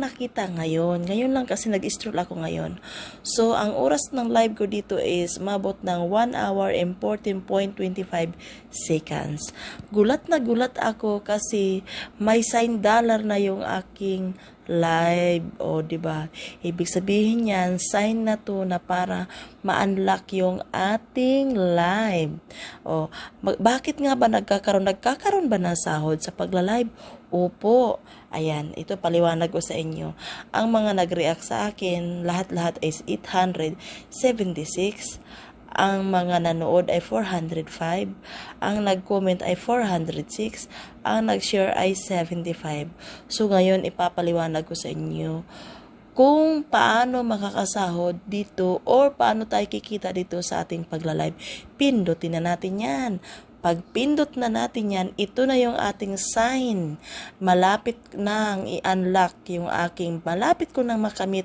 kena nakita ngayon. Ngayon lang kasi nag-stroll ako ngayon. So, ang oras ng live ko dito is mabot ng 1 hour and 14.25 seconds. Gulat na gulat ako kasi may sign dollar na yung aking live. O di ba? Ibig sabihin niyan sign na to na para ma-unlock yung ating live. O mag- bakit nga ba nagkakaroon? Nagkakaroon ba ng sahod sa pagla-live? Opo. Ayan ito paliwanag ko sa inyo ang mga nag-react sa akin lahat-lahat is 876 ang mga nanood ay 405, ang nag-comment ay 406, ang nag-share ay 75. So ngayon ipapaliwanag ko sa inyo kung paano makakasahod dito or paano tayo kikita dito sa ating pagla-live. Pindutin na natin yan. Pag pindot na natin yan, ito na yung ating sign. Malapit nang i-unlock yung aking, malapit ko nang makamit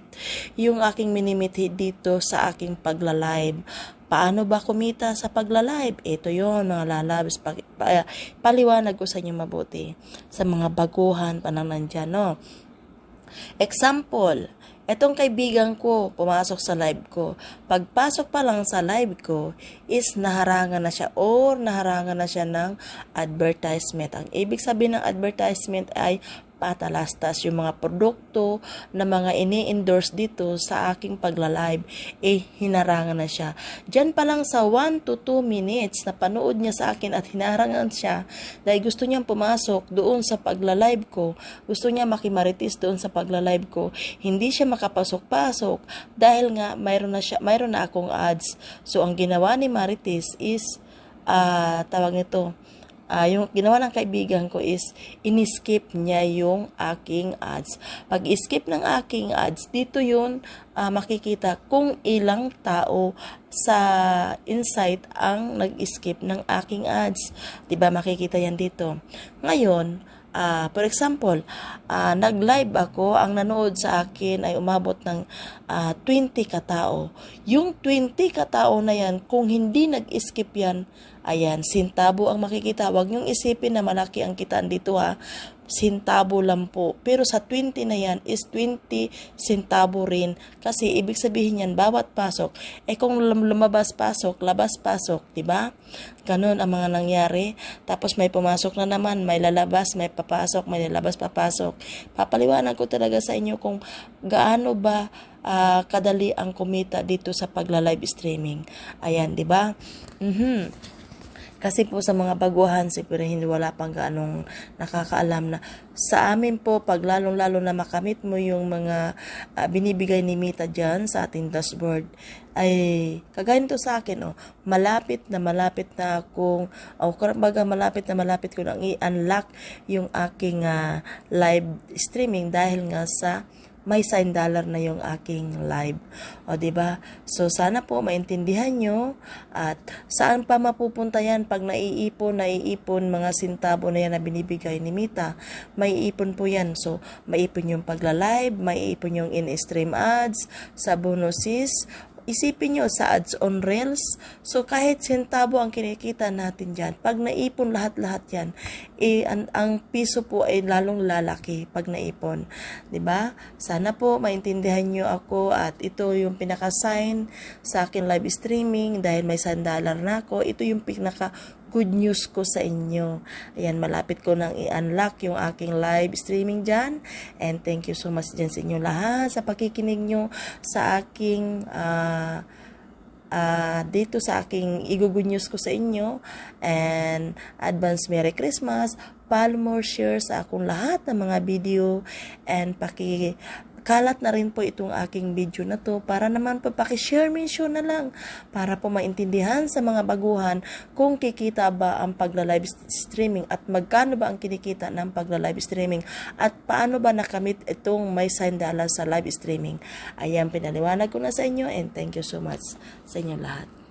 yung aking minimithi dito sa aking pagla-live. Paano ba kumita sa pagla-live? Ito yon mga lalabs. Pa, pa, paliwanag ko sa inyo mabuti. Sa mga baguhan pa nang nandyan, no? Example, etong kaibigan ko pumasok sa live ko. Pagpasok pa lang sa live ko is naharangan na siya or naharangan na siya ng advertisement. Ang ibig sabihin ng advertisement ay patalastas yung mga produkto na mga ini-endorse dito sa aking pagla-live eh hinarangan na siya. Diyan pa lang sa 1 to 2 minutes na panood niya sa akin at hinarangan siya dahil gusto niyang pumasok doon sa pagla-live ko. Gusto niya makimaritis doon sa pagla-live ko. Hindi siya makapasok-pasok dahil nga mayroon na siya mayroon na akong ads. So ang ginawa ni Marites is uh, tawag nito uh, yung ginawa ng kaibigan ko is iniskip niya yung aking ads. Pag skip ng aking ads, dito yun uh, makikita kung ilang tao sa insight ang nag-skip ng aking ads. 'Di ba makikita yan dito. Ngayon, uh, for example, uh, nag-live ako, ang nanood sa akin ay umabot ng uh, 20 katao. Yung 20 katao na yan, kung hindi nag-skip yan, Ayan, sintabo ang makikita. Huwag niyong isipin na malaki ang kitaan dito ha. Sintabo lang po. Pero sa 20 na yan is 20 sintabo rin. Kasi ibig sabihin yan, bawat pasok. Eh kung lumabas pasok, labas pasok, di ba? Ganun ang mga nangyari. Tapos may pumasok na naman, may lalabas, may papasok, may lalabas, papasok. Papaliwanag ko talaga sa inyo kung gaano ba uh, kadali ang kumita dito sa pagla-live streaming. Ayan, di ba? Mhm. Kasi po sa mga baguhan, siyempre hindi wala pang gaanong nakakaalam na sa amin po, pag lalong-lalo na makamit mo yung mga uh, binibigay ni Mita dyan sa ating dashboard, ay kagaya sa akin, oh, malapit na malapit na akong, o oh, baga malapit na malapit ko nang i-unlock yung aking uh, live streaming dahil nga sa may sign dollar na yung aking live. O, ba diba? So, sana po maintindihan nyo at saan pa mapupunta yan pag naiipon, naiipon mga sintabo na yan na binibigay ni Mita. May ipon po yan. So, maipon yung pagla-live, maiipon yung in-stream ads, sa bonuses, Isipin nyo sa ads on Reels, so kahit sentabo ang kinikita natin dyan, pag naipon lahat-lahat yan, eh, ang, ang piso po ay lalong lalaki pag naipon. ba diba? Sana po maintindihan nyo ako at ito yung pinaka-sign sa akin live streaming dahil may sandalar na ako. Ito yung pinaka good news ko sa inyo. Ayan, malapit ko nang i-unlock yung aking live streaming dyan. And thank you so much dyan sa inyo lahat sa pakikinig nyo sa aking uh, uh, dito sa aking igugood news ko sa inyo. And advance Merry Christmas. Follow more share sa akong lahat ng mga video and paki Kalat na rin po itong aking video na to para naman po pakishare mention na lang para po maintindihan sa mga baguhan kung kikita ba ang pagla-live streaming at magkano ba ang kinikita ng pagla-live streaming at paano ba nakamit itong may sign dollar sa live streaming. Ayan, pinaliwanag ko na sa inyo and thank you so much sa inyo lahat.